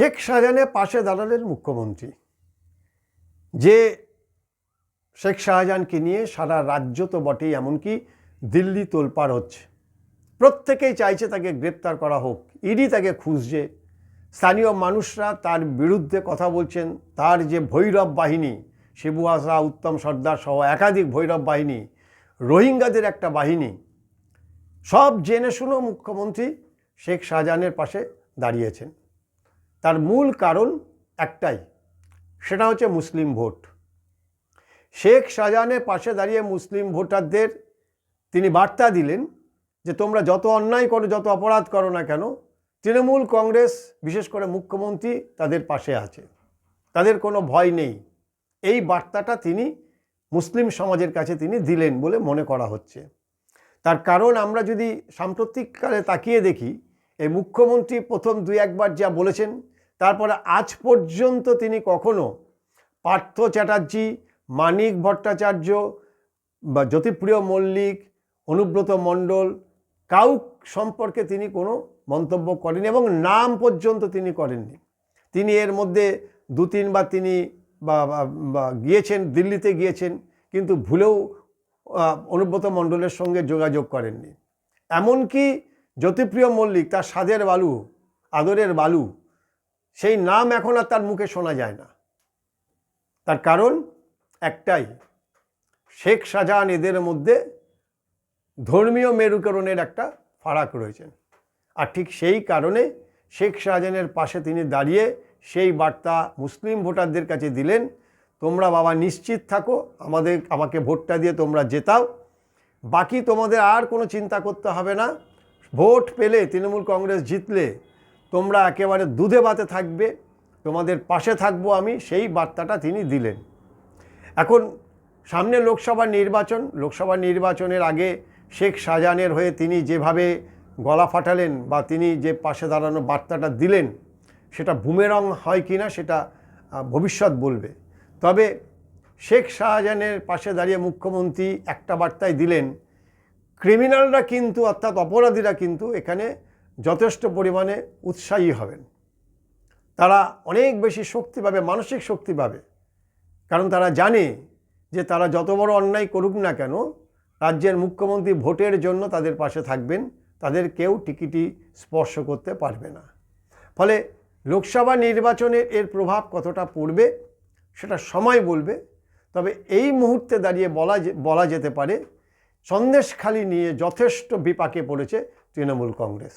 শেখ শাহজাহানের পাশে দাঁড়ালেন মুখ্যমন্ত্রী। যে শেখ শাহজাহানকে নিয়ে সারা রাজ্য তো বটেই, এমনকি দিল্লি তোলপাড় হচ্ছে। প্রত্যেকেই চাইছে তাকে গ্রেপ্তার করা হোক। ইডি তাকে খুঁজছে। স্থানীয় মানুষরা তার বিরুদ্ধে কথা বলছেন। তার যে ভৈরব বাহিনী, শিবু হাসরা উত্তম সর্দার সহ একাধিক ভৈরব বাহিনী, রোহিঙ্গাদের একটা বাহিনী, সব জেনে শুনো মুখ্যমন্ত্রী শেখ শাহজাহানের পাশে দাঁড়িয়েছেন। তার মূল কারণ একটাই, সেটা হচ্ছে মুসলিম ভোট। শেখ শাহজাহানের পাশে দাঁড়িয়ে মুসলিম ভোটারদের তিনি বার্তা দিলেন যে তোমরা যত অন্যায় করো, যত অপরাধ করো না কেন, তৃণমূল কংগ্রেস, বিশেষ করে মুখ্যমন্ত্রী তাদের পাশে আছে। তাদের কোনো ভয় নেই। এই বার্তাটা তিনি মুসলিম সমাজের কাছে তিনি দিলেন বলে মনে করা হচ্ছে। তার কারণ আমরা যদি সাম্প্রতিককালে তাকিয়ে দেখি এই মুখ্যমন্ত্রী প্রথম দুই একবার যা বলেছেন, তারপরে আজ পর্যন্ত তিনি কখনো পার্থ চ্যাটার্জি, মানিক ভট্টাচার্য বা জ্যোতিপ্রিয় মল্লিক, অনুব্রত মণ্ডল কাউ সম্পর্কে তিনি কোনো মন্তব্য করেনি এবং নাম পর্যন্ত তিনি করেননি। তিনি এর মধ্যে দু তিনবার তিনি বা গিয়েছেন, দিল্লিতে গিয়েছেন, কিন্তু ভুলেও অনুব্রত মণ্ডলের সঙ্গে যোগাযোগ করেননি। এমনকি জ্যোতিপ্রিয় মল্লিক তার স্বাদের বালু, আদরের বালু, সেই নাম এখন আর তার মুখে শোনা যায় না। তার কারণ একটাই, শেখ শাহজাহান এদের মধ্যে ধর্মীয় মেরুকরণের একটা ফারাক রয়েছেন। আর ঠিক সেই কারণে শেখ শাহজাহানের পাশে তিনি দাঁড়িয়ে সেই বার্তা মুসলিম ভোটারদের কাছে দিলেন, তোমরা বাবা নিশ্চিত থাকো, আমাদের, আমাকে ভোটটা দিয়ে তোমরা জেতাও। বাকি তোমাদের আর কোনো চিন্তা করতে হবে না। ভোট পেলে তৃণমূল কংগ্রেস জিতলে তোমরা একেবারে দুধে বাতে থাকবে, তোমাদের পাশে থাকব আমি, সেই বার্তাটা তিনি দিলেন। এখন সামনে লোকসভা নির্বাচন, লোকসভা নির্বাচনের আগে শেখ শাহজাহানের হয়ে তিনি যেভাবে গলা ফাটালেন বা তিনি যে পাশে দাঁড়ানো বার্তাটা দিলেন, সেটা বুমেরং হয় কি না সেটা ভবিষ্যৎ বলবে। তবে শেখ শাহজাহানের পাশে দাঁড়িয়ে মুখ্যমন্ত্রী একটা বার্তায় দিলেন ক্রিমিনালরা কিন্তু অর্থাৎ অপরাধীরা কিন্তু এখানে যথেষ্ট পরিমাণে উৎসাহী হবেন। তারা অনেক বেশি শক্তি পাবে, মানসিক শক্তি পাবে। কারণ তারা জানে যে তারা যত বড় অন্যায় করুক না কেন, রাজ্যের মুখ্যমন্ত্রী ভোটের জন্য তাদের পাশে থাকবেন, তাদের কেউ টিকিটি স্পর্শ করতে পারবে না। ফলে লোকসভা নির্বাচনে এর প্রভাব কতটা পড়বে, সেটা সময় বলবে। তবে এই মুহূর্তে দাঁড়িয়ে বলা বলা যেতে পারে সন্দেশখালি নিয়ে যথেষ্ট বিপাকে পড়েছে তৃণমূল কংগ্রেস।